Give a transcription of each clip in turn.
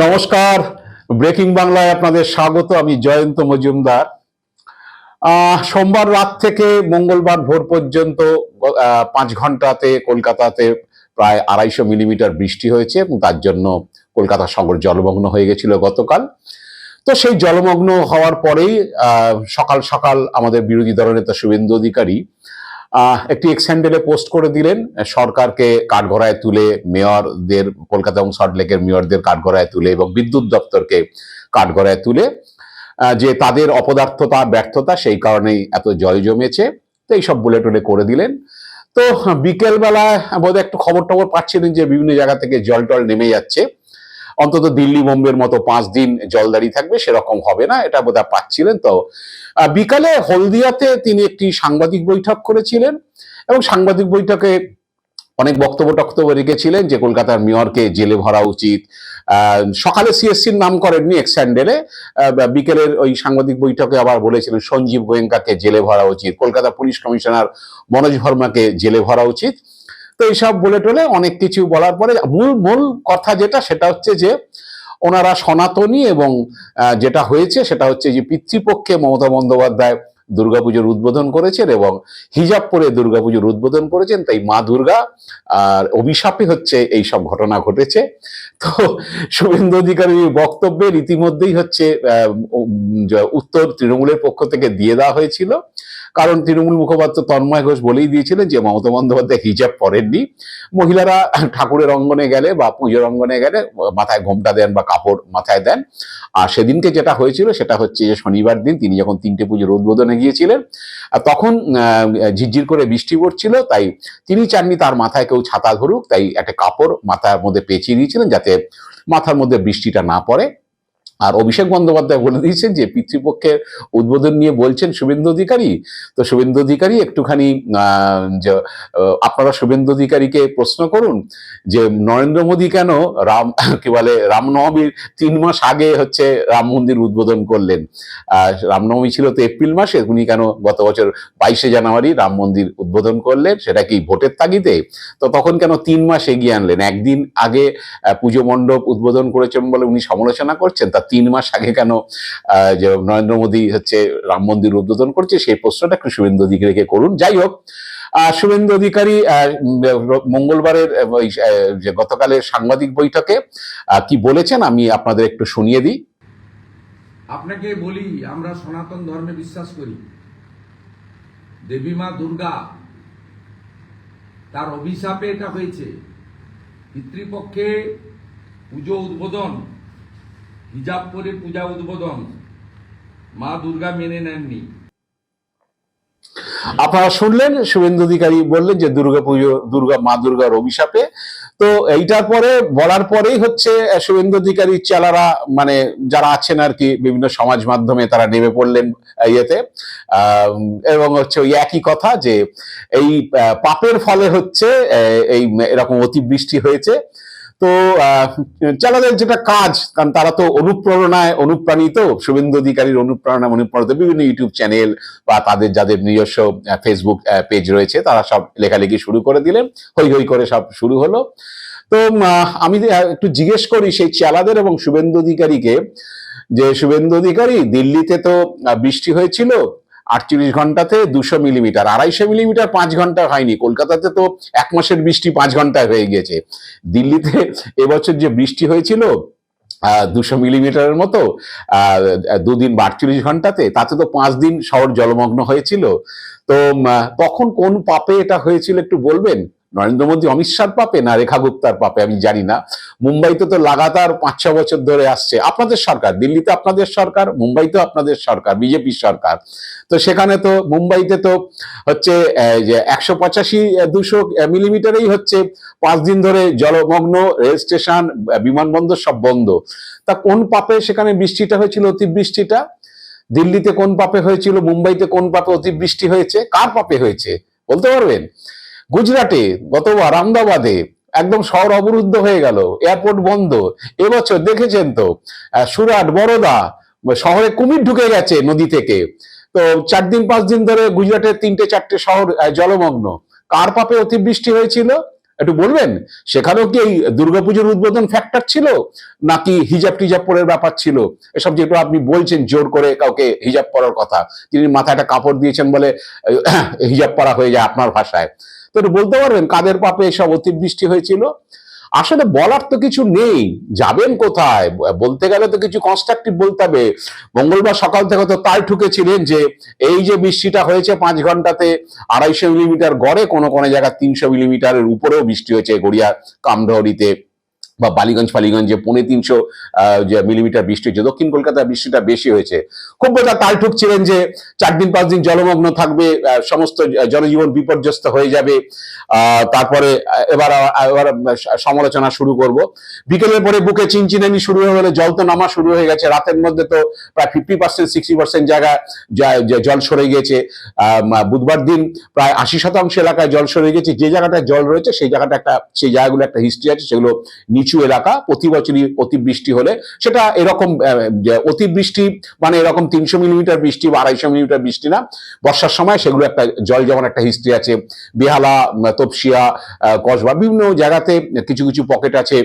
নমস্কার। ব্রেকিং বাংলায় আপনাদের স্বাগত, আমি জয়ন্ত মজুমদার। সোমবার রাত থেকে মঙ্গলবার ভোর পর্যন্ত পাঁচ ঘন্টাতে কলকাতাতে প্রায় আড়াইশো মিলিমিটার বৃষ্টি হয়েছে এবং তার জন্য কলকাতা শহর জলমগ্ন হয়ে গেছিল গতকাল। তো সেই জলমগ্ন হওয়ার পরেই সকাল সকাল আমাদের বিরোধী দলনেতা শুভেন্দু অধিকারী একটি এক্স হ্যান্ডেলে পোস্ট করে দিলেন। সরকারকে কাঠগড়ায় তুলে, মেয়রদের, কলকাতা এবং সল্টলেকের মেয়রদের কাঠগড়ায় তুলে এবং বিদ্যুৎ দপ্তরকে কাঠগড়ায় তুলে যে তাদের অপদার্থতা, ব্যর্থতা, সেই কারণেই এত জয় জমেছে। তো এইসব বলে টলে করে দিলেন। তো বিকেলবেলায় বোধহয় একটু খবর টবর পাচ্ছিলেন যে বিভিন্ন জায়গা থেকে জল টল নেমে যাচ্ছে। অন্তত দিল্লি বোম্বের মতো পাঁচ দিন জল জলদারি থাকবে, সেরকম হবে না, এটা বোধহয় পাচ্ছিলেন তো। বিকালে হলদিয়াতে তিনি একটি সাংবাদিক বৈঠক করেছিলেন এবং সাংবাদিক বৈঠকে অনেক বক্তব্য টক্তব্য রেখেছিলেন যে কলকাতার মেয়রকে জেলে ভরা উচিত। সকালে সিএসসির নাম করেননি এক্স হ্যান্ডেলে বিকেলের ওই সাংবাদিক বৈঠকে আবার বলেছিলেন সঞ্জীব গোয়েঙ্কাকে জেলে ভরা উচিত, কলকাতা পুলিশ কমিশনার মনোজ ভার্মাকে জেলে ভরা উচিত। তো এইসব বলে টলে অনেক কিছু বলার পরে মূল মূল কথা যেটা সেটা হচ্ছে যে ওনারা সনাতনী এবং যেটা হয়েছে সেটা হচ্ছে যে পিতৃপক্ষে মমতা বন্দ্যোপাধ্যায় দুর্গাপুজোর উদ্বোধন করেছেন এবং হিজাব পরে দুর্গাপুজোর উদ্বোধন করেছেন, তাই মা দুর্গা আর অভিশাপে হচ্ছে এই সব ঘটনা ঘটেছে। তো শুভেন্দু অধিকারীর বক্তব্যে ইতিমধ্যেই হচ্ছে উত্তর তৃণমূলের পক্ষ থেকে দিয়ে দেওয়া হয়েছিল। কারণ তৃণমূল মুখপাত্র তন্ময় ঘোষ বলেই দিয়েছিলেন যে মমতা বন্দ্যোপাধ্যায় হিজাব পরেননি। মহিলারা ঠাকুরের অঙ্গনে গেলে বা পুজোর অঙ্গনে গেলে মাথায় ঘোমটা দেন বা কাপড় মাথায় দেন। আর সেদিনকে যেটা হয়েছিল সেটা হচ্ছে যে শনিবার দিন তিনি যখন তিনটে পুজোর উদ্বোধনে গিয়েছিলেন আর তখন ঝিরঝির করে বৃষ্টি পড়ছিল, তাই তিনি চাননি তার মাথায় কেউ ছাতা ধরুক, তাই একটা কাপড় মাথার মধ্যে পেঁচিয়ে দিয়েছিলেন যাতে মাথার মধ্যে বৃষ্টিটা না পড়ে। আর অভিষেক বন্দ্যোপাধ্যায় বলে দিয়েছেন যে পিতৃপক্ষের উদ্বোধন নিয়ে বলছেন শুভেন্দু অধিকারী। তো শুভেন্দু অধিকারী একটুখানি আপনারা শুভেন্দু অধিকারীকে প্রশ্ন করুন যে নরেন্দ্র মোদী কেন রাম, কি বলে, রামনবমীর তিন মাস আগে হচ্ছে রাম মন্দির উদ্বোধন করলেন। রামনবমী ছিল তো এপ্রিল মাসে, উনি কেন গত বছর বাইশে জানুয়ারি রাম মন্দির উদ্বোধন করলেন, সেটা কি ভোটের তাগিদে? তো তখন কেন তিন মাস এগিয়ে আনলেন? একদিন আগে পুজো মণ্ডপ উদ্বোধন করেছেন বলে উনি সমালোচনা করছেন, তা তিন মাস আগে কেন যে নরেন্দ্র মোদী হচ্ছে রাম মন্দির উদ্বোধন করছে, সেই প্রশ্নটা একটু শুভেন্দু অধিকারীকে করুন। যাই হোক শুভেন্দু অধিকারী মঙ্গলবারের যে গতকালের সাংবাদিক বৈঠকে কি বলেছেন আমি আপনাদের একটু শুনিয়ে দিই। আপনাকে বলি, আমরা সনাতন ধর্মে বিশ্বাস করি। দেবী মা দুর্গা, তার অভিশাপে এটা হয়েছে। পিতৃপক্ষে পুজো উদ্বোধন হিজাব পরে পূজা উদ্বোধন। মা দুর্গা মেনে নেননি। আপনারা শুনলেন, শুভেন্দু অধিকারী বললেন যে দুর্গা পুজো, দুর্গা, মা দুর্গার অভিশাপে। তো এইটার পরে বলার পরেই হচ্ছে, শুভেন্দু অধিকারী চালারা মানে যারা আছেন আর কি, বিভিন্ন সমাজ মাধ্যমে তারা নেমে পড়লেন ইয়েতে। এবং হচ্ছে ওই একই কথা যে এই পাপের ফলে হচ্ছে এই, এরকম অতিবৃষ্টি হয়েছে। তো চালাদের যেটা কাজ, কারণ তারা তো অনুপ্রেরণায় অনুপ্রাণিত। শুভেন্দু অধিকারীর অনুপ্রেরণায় অনুপ্রাণিত বিভিন্ন ইউটিউব চ্যানেল বা তাদের যাদের নিজস্ব ফেসবুক পেজ রয়েছে, তারা সব লেখালেখি শুরু করে দিলেন হই হই করে সব শুরু হলো। তো আমি একটু জিজ্ঞেস করি, সেই চালাদের এবং শুভেন্দু অধিকারীকে, যে শুভেন্দু অধিকারী দিল্লিতে তো বৃষ্টি হয়েছিল আটচল্লিশ ঘন্টাতে দুশো মিলিমিটার আড়াইশো মিলিমিটার পাঁচ ঘণ্টা হয়নি। কলকাতাতে তো এক মাসের বৃষ্টি পাঁচ ঘন্টায় হয়ে গেছে দিল্লিতে এবছর যে বৃষ্টি হয়েছিল দুশো মিলিমিটারের মতো দুদিন বা আটচল্লিশ ঘন্টাতে, তাতে তো পাঁচ দিন শহর জলমগ্ন হয়েছিল। তো তখন কোন পাপে এটা হয়েছিল একটু বলবেন? নরেন্দ্র মোদী অমিত শাহর পাপে না রেখা গুপ্তার পাপে আমি জানি না। মুম্বাইতে তো লাগাতার পাঁচ, ছ বছর ধরে আসছে। আপনাদের সরকার, দিল্লিতে আপনাদের সরকার মুম্বাইতে আপনাদের সরকার বিজেপি সরকার। তো সেখানে তো, মুম্বাইতে তো হচ্ছে যে একশো পঁচাশি দুশো মিলিমিটারেই হচ্ছে পাঁচ দিন ধরে জলমগ্ন রেল স্টেশন বিমানবন্দর সব বন্ধ। তা কোন পাপে সেখানে বৃষ্টিটা হয়েছিল, অতিবৃষ্টিটা? দিল্লিতে কোন পাপে হয়েছিল, মুম্বাইতে কোন পাপে অতিবৃষ্টি হয়েছে? কার পাপে হয়েছে? বলতে পারবেন? গুজরাটে, গতবার আহমেদাবাদে একদম শহর অবরুদ্ধ হয়ে গেল, এয়ারপোর্ট বন্ধ। এবছর দেখেছেন তো সুরাট, বরোদা, শহরে কুমির ঢুকে গেছে নদী থেকে। তো চার দিন, পাঁচ দিন ধরে গুজরাটের তিনটে, চারটে শহর জলমগ্ন। কার পাপে অতিবৃষ্টি হয়েছিল? একটু বলবেন? সেখানেও কি এই দুর্গাপুজোর উদ্বোধন ফ্যাক্টর ছিল? নাকি হিজাব টিজাব পরের ব্যাপার ছিল? এসব যেগুলো আপনি বলছেন, জোর করে কাউকে হিজাব পরার কথা। তিনি মাথায় একটা কাপড় দিয়েছেন বলে হিজাব পরা হয়ে যায় আপনার ভাষায়। তো একটু বলতে পারবেন কাদের পাপে এসব অতিবৃষ্টি হয়েছিল? আসলে বলার তো কিছু নেই। যাবেন কোথায়? বলতে গেলে তো কিছু কনস্ট্রাকটিভ বলতে হবে। মঙ্গলবার সকাল থেকে তো তাই ঠুকেছিলেন যে, এই যে বৃষ্টিটা হয়েছে পাঁচ ঘন্টাতে আড়াইশো মিলিমিটার গড়ে, কোনো কোনো জায়গায় তিনশো মিলিমিটারের উপরেও বৃষ্টি হয়েছে গড়িয়া কামডহরিতে বা বালিগঞ্জ ফালিগঞ্জে পৌনে তিনশো মিলিমিটার বৃষ্টি হয়েছে, দক্ষিণ কলকাতায় বৃষ্টিটা বেশি হয়েছে। খুব বোঝা তাল ঠুকছিলেন যে চার দিন, পাঁচ দিন জলমগ্ন থাকবে সমস্ত জনজীবন বিপর্যস্ত হয়ে যাবে। তারপরে এবার এবার সমালোচনা শুরু করব। বিকেলের পরে বুকে চিনচিনানি শুরু হয়ে গেলে, জল তো নামা শুরু হয়ে গেছে। রাতের মধ্যে তো প্রায় ফিফটি পার্সেন্ট সিক্সটি পার্সেন্ট জায়গা জল সরে গেছে। বুধবার দিন প্রায় আশি শতাংশ এলাকায় জল সরে গেছে। যে জায়গাটায় জল রয়েছে, সেই জায়গাটা একটা, সেই জায়গাগুলো একটা হিস্ট্রি আছে, সেগুলো নিচু এলাকা প্রতি বছরই অতিবৃষ্টি হলে সেটা এরকম অতিবৃষ্টি মানে এরকম তিনশো মিলিমিটার বৃষ্টি বা আড়াইশো মিলিমিটার বৃষ্টি না, বর্ষার সময় সেগুলো একটা জল যেমন একটা হিস্ট্রি আছে, বেহালা তপসিয়া কসবা, বিভিন্ন জায়গাতে কিছু কিছু পকেট আছে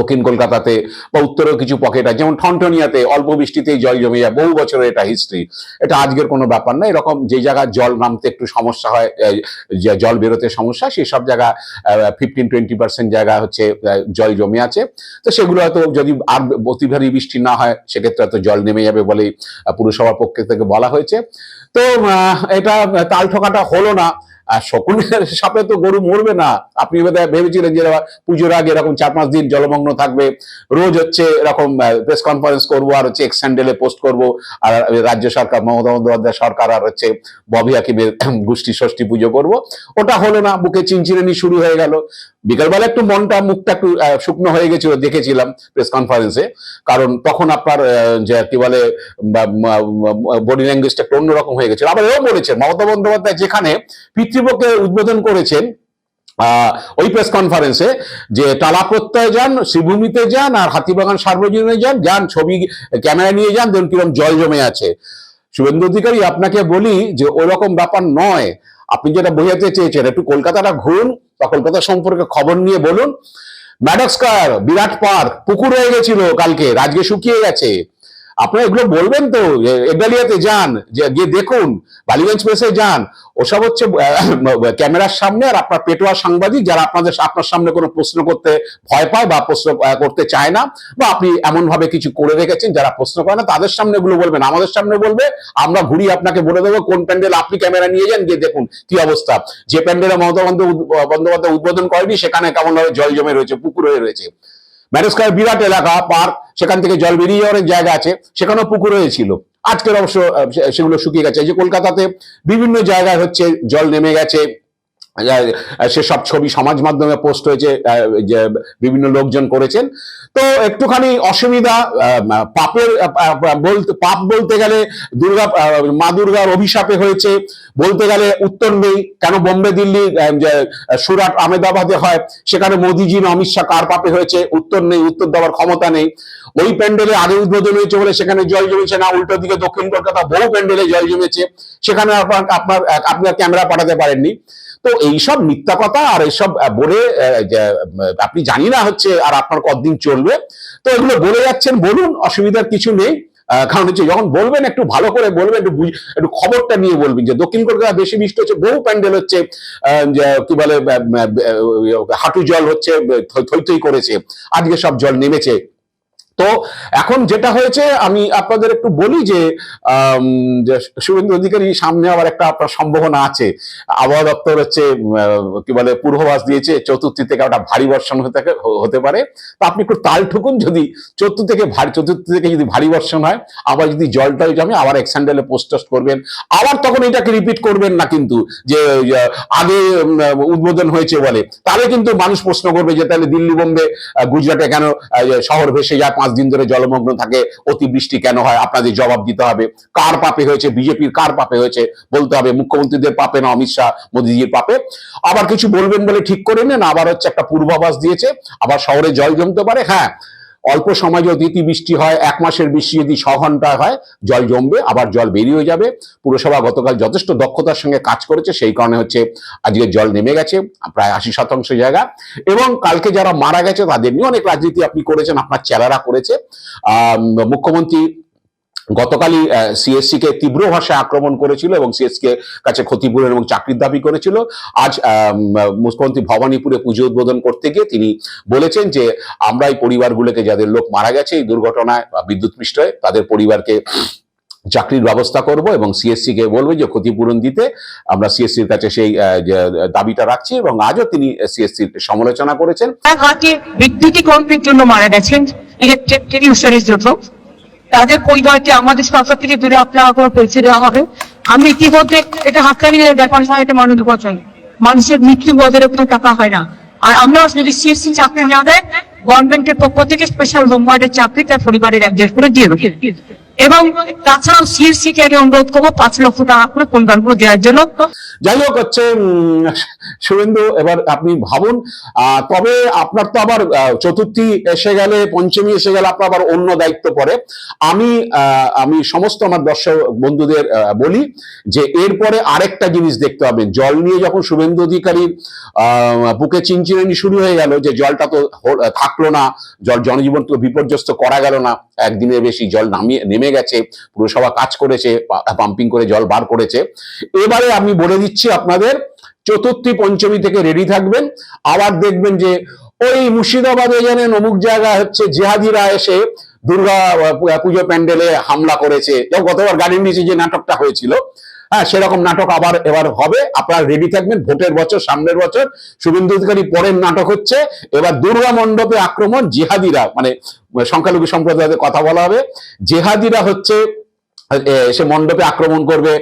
দক্ষিণ কলকাতাতে বা উত্তরেও কিছু পকেট আছে। যেমন ঠনঠনিয়াতে অল্প বৃষ্টিতেই জল জমে যায়। বহু বছরের এটা হিস্ট্রি এটা আজকের কোনো ব্যাপার না। এরকম যে জায়গায় জল নামতে একটু সমস্যা হয় জল বেরোতে সমস্যা, সেই সব জায়গা ফিফটিন টোয়েন্টি পার্সেন্ট জায়গা হচ্ছে জল জমে আছে। তো সেগুলো হয়তো যদি আর অতি ভারী বৃষ্টি না হয়, সেক্ষেত্রে হয়তো জল নেমে যাবে বলেই পুরসভার পক্ষ থেকে বলা হয়েছে। তো এটা তাল ঠোকাটা হলো না। আর সকলের সাপে তো গরু মরবে না। আপনি ভেবেছিলেন যে পুজোর আগে এরকম চার পাঁচ দিন জলমগ্ন থাকবে। রোজ হচ্ছে এরকম প্রেস কনফারেন্স করব আর হচ্ছে এক্স স্যান্ডেলে পোস্ট করব। আর রাজ্য সরকার, মমতা বন্দ্যোপাধ্যায় সরকার আর হচ্ছে ববি হাকিমের গোষ্ঠী ষষ্ঠী পুজো করব। ওটা হলো না, বুকে চিনচিরানি শুরু হয়ে গেল। বিকালবেলা একটু মনটা, মুখটা একটু শুকনো হয়ে গেছিল, দেখেছিলাম প্রেস কনফারেন্সে কারণ তখন আপনার যে কি বলে বডি ল্যাঙ্গুয়েজটা একটু অন্যরকম হয়ে গেছিল। আবার এও বলেছেন, মমতা বন্দ্যোপাধ্যায় যেখানে পিতৃপক্ষে উদ্বোধন করেছেন ওই প্রেস কনফারেন্সে যে টালা প্রত্যয় যান, শ্রীভূমিতে যান, আর হাতিবাগান সার্বজনীনে যান যান, ছবি ক্যামেরা নিয়ে যান, দেখুন কীরকম জল জমে আছে। শুভেন্দু অধিকারী, আপনাকে বলি যে ওরকম ব্যাপার নয়। আপনি যেটা বোঝাতে চেয়েছেন, একটু কলকাতাটা ঘুরুন, বা কলকাতা সম্পর্কে খবর নিয়ে বলুন। ম্যাডক্সকার বিরাট পার্ক, পুকুর হয়ে গেছিল কালকে আজকে শুকিয়ে গেছে। আপনারা এগুলো বলবেন তো, যে এডালিয়াতে যান গিয়ে দেখুন, বালিগঞ্জ প্রেসে যান। ওসব হচ্ছে ক্যামেরার সামনে আর আপনার পেটোয়া সাংবাদিক যারা আপনাদের আপনার সামনে কোনো প্রশ্ন করতে ভয় পায় বা প্রশ্ন করতে চায় না, বা আপনি এমন ভাবে কিছু করে রেখেছেন যারা প্রশ্ন করে না, তাদের সামনে এগুলো বলবেন, আমাদের সামনে বলবে, আমরা ঘুরিয়ে আপনাকে বলে দেবো কোন প্যান্ডেল আপনি ক্যামেরা নিয়ে যান, গিয়ে দেখুন কি অবস্থা। যে প্যান্ডেলে মমতা বন্দ্যো- বন্দ্যোপাধ্যায় উদ্বোধন করেনি, সেখানে কেমন ভাবে জল জমে রয়েছে, পুকুর হয়ে রয়েছে। ম্যারেস্কার বিরাট এলাকা, পার্ক, সেখান থেকে জল বেরিয়ে যাওয়ার জায়গা আছে, সেখানেও পুকুর হয়েছিল আজকের অবশ্য সেগুলো শুকিয়ে গেছে। যে কলকাতাতে বিভিন্ন জায়গায় হচ্ছে জল নেমে গেছে। সেসব ছবি সমাজ মাধ্যমে পোস্ট হয়েছে বিভিন্ন লোকজন করেছেন। তো একটুখানি অসুবিধা পাপের বলতে, পাপ বলতে গেলে দুর্গা মা দুর্গার অভিশাপে হয়েছে। বলতে গেলে উত্তর নেই, কেন বোম্বে, দিল্লি সুরাট আহমেদাবাদে হয়, সেখানে মোদিজি অমিত শাহ কার পাপে হয়েছে, উত্তর নেই, উত্তর দেওয়ার ক্ষমতা নেই। ওই প্যান্ডেলে আগে উদ্বোধন হয়েছে বলে সেখানে জল জমেছে না, উল্টো দিকে দক্ষিণ কলকাতা বহু প্যান্ডেলে জল জমেছে, সেখানে আপনার আপনার আপনার ক্যামেরা পাঠাতে পারেননি। তো এইসব মিথ্যা কথা আর এইসব বলে আপনি জানি না হচ্ছে আর আপনার কতদিন চলবে। তো এগুলো বলে যাচ্ছেন, বলুন, অসুবিধার কিছু নেই। কারণ হচ্ছে যখন বলবেন, একটু ভালো করে বলবেন, একটু একটু খবরটা নিয়ে বলবেন যে, দক্ষিণ কলকাতা বেশি বৃষ্টি হচ্ছে, বহু প্যান্ডেল হচ্ছে কি বলে হাঁটু জল হচ্ছে থই থই করেছে। আজকে সব জল নেমেছে। তো এখন যেটা হয়েছে, আমি আপনাদের একটু বলি যে শুভেন্দু অধিকারী সামনে আবার একটা আপনার সম্ভাবনা আছে। আবহাওয়া দপ্তর হচ্ছে কি বলে, পূর্বাভাস দিয়েছে, চতুর্থী থেকে একটা ভারী বর্ষণ হতে হতে পারে। তো আপনি একটু তাল ঠুকুন যদি, চতুর্থ থেকে ভারী, চতুর্থ থেকে যদি ভারী বর্ষণ হয়, আবার যদি জলটাই জমে আবার এক্সান্ডেলে পোস্ট টোস্ট করবেন, আবার তখন এটাকে রিপিট করবেন না কিন্তু, যে আগে উদ্বোধন হয়েছে বলে, তাহলে কিন্তু মানুষ প্রশ্ন করবে যে, তাহলে দিল্লি বোম্বে গুজরাটে কেন শহর ভেসে যায় পাঁচ দিন ধরে জলমগ্ন থাকে, অতিবৃষ্টি কেন হয়, আপনাদের জবাব দিতে হবে। কার পাপে হয়েছে? বিজেপির কার পাপে হয়েছে? বলতে হবে, মুখ্যমন্ত্রীদের পাপে না, অমিত শাহ মোদীজির পাপে। আবার কিছু বলবেন বলে ঠিক করে নেন, আবার হচ্ছে একটা পূর্বাভাস দিয়েছে, আবার শহরে জল জমতে পারে। হ্যাঁ অল্প সময় যদি অতিবৃষ্টি হয়, এক মাসের বৃষ্টি যদি ছ ঘন্টায় হয়, জল জমবে, আবার জল বেরিয়ে যাবে। পুরসভা গতকাল যথেষ্ট দক্ষতার সঙ্গে কাজ করেছে, সেই কারণে হচ্ছে আজকে জল নেমে গেছে, প্রায় আশি শতাংশ জায়গা। এবং কালকে যারা মারা গেছে, তাদের নিয়ে অনেক রাজনীতি আপনি করেছেন, আপনার চেলারা করেছে। মুখ্যমন্ত্রী গতকালই সিএসসি কে তীব্র ভাষায় আক্রমণ করেছিল এবং সিএসসি কে কাছে ক্ষতিপূরণ এবং চাকরির দাবি করেছিল। আজ মুখ্যমন্ত্রী ভবানীপুরে পুজো উদ্বোধন করতে গিয়ে তিনি বলেছেন যে, আমরা এই পরিবারগুলোকে, যাদের লোক মারা গেছে এই দুর্ঘটনায় বা বিদ্যুৎ পৃষ্ঠে তাদের পরিবারকে চাকরির ব্যবস্থা করব এবং সিএসসি কে বলব যে, ক্ষতিপূরণ দিতে আমরা সিএসসির কাছে সেই দাবিটা রাখছি এবং আজও তিনি সিএসসির সমালোচনা করেছেন। বিদ্যুতীকরণের জন্য মারা গেছেন? ইলেকট্রিক জন্য তাদের পরিবারকে আমাদের সরকার থেকে দূরে আপনার করে পৌঁছে দেওয়া হবে আমি ইতিমধ্যে এটা হাততালি ব্যাপার হয়, এটা মানুষ বচন মানুষের মৃত্যু বদলে কোনো টাকা হয় না। আর আমরা যদি সিএসসি চাকরি না দেয় গভর্নমেন্টের পক্ষ থেকে স্পেশাল হোমওয়ার্ডের চাকরি তার পরিবারের একজন করে দিয়ে এবং তাছাড়াও সিএসসি কে অনুরোধ করব পাঁচ লক্ষ টাকা করে করে দেওয়ার জন্য। যাই হোক হচ্ছে শুভেন্দু এবার আপনি ভাবুন তবে আপনার তো আবার চতুর্থী এসে গেলে, পঞ্চমী এসে গেলে আপনার আবার অন্য দায়িত্ব পড়ে। আমি আমি সমস্ত আমার দর্শক বন্ধুদের বলি যে এরপরে আরেকটা জিনিস দেখতে হবে। জল নিয়ে যখন শুভেন্দু অধিকারীর বুকে চিনচিনানি শুরু হয়ে গেল যে জলটা তো থাকল না, জল জনজীবন তো বিপর্যস্ত করা গেল না, একদিনের বেশি জল নামিয়ে নেমে গেছে, পুরসভা কাজ করেছে পাম্পিং করে জল বার করেছে। এবারে আমি বলে দিচ্ছি আপনাদের, চতুর্থী পঞ্চমী থেকে রেডি থাকবেন। আবার দেখবেন যে, ওই মুর্শিদাবাদে জানেন অমুক জায়গা হচ্ছে জেহাদিরা এসে দুর্গা পুজো প্যান্ডেলে হামলা করেছে। গতবার গাড়ির নিচে যে নাটকটা হয়েছিল হ্যাঁ সেরকম নাটক আবার এবার হবে। আপনারা রেডি থাকবেন ভোটের বছর, সামনের বছর। শুভেন্দু অধিকারী পরের নাটক হচ্ছে। এবার দুর্গা মণ্ডপে আক্রমণ জিহাদিরা মানে সংখ্যালঘু সম্প্রদায়ের কথা বলা হবে। জেহাদিরা হচ্ছে সে মণ্ডপে আক্রমণ করবে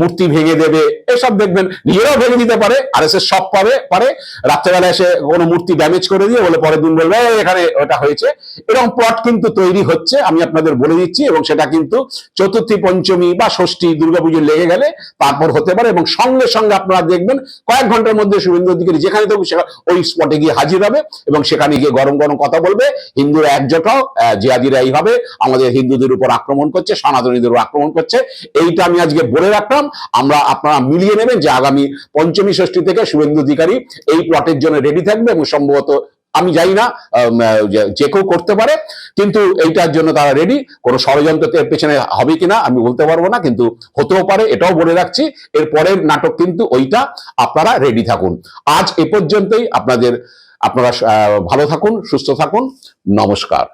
মূর্তি ভেঙে দেবে এসব দেখবেন নিজেরাও ভেঙে দিতে পারে আর এসে সব পাবে পারে। রাত্রেবেলা এসে কোনো মূর্তি ড্যামেজ করে দিয়ে বলে পরের দিন বলবে এখানে ওটা হয়েছে। এরকম প্লট কিন্তু তৈরি হচ্ছে আমি আপনাদের বলে দিচ্ছি এবং সেটা কিন্তু চতুর্থী পঞ্চমী বা ষষ্ঠী দুর্গাপুজো লেগে গেলে তারপর হতে পারে এবং সঙ্গে সঙ্গে আপনারা দেখবেন কয়েক ঘণ্টার মধ্যে শুভেন্দু অধিকারী যেখানে থাকুক সেখানে ওই স্পটে গিয়ে হাজির হবে এবং সেখানে গিয়ে গরম গরম কথা বলবে হিন্দুরা একজোট হও আহ, জিহাদিরা এইভাবে আমাদের হিন্দুদের উপর আক্রমণ করছে সনাতনীদের আক্রমণ করছে, এইটা আমি আজকে বলে রাখলাম। আমরা আপনারা মিলিয়ে নেবেন যে আগামী পঞ্চমী ষষ্ঠী থেকে শুভেন্দু অধিকারী এই প্লটের জন্য রেডি থাকবে এবং সম্ভবত আমি জানি না যে- কেউ করতে পারে, কিন্তু এইটার জন্য তারা রেডি কোনো ষড়যন্ত্রের পেছনে হবে কিনা আমি বলতে পারব না, কিন্তু হতেও পারে, এটাও বলে রাখছি। এর পরের নাটক কিন্তু ওইটা, আপনারা রেডি থাকুন। আজ এ পর্যন্তই, আপনাদের, আপনারা ভালো থাকুন, সুস্থ থাকুন, নমস্কার।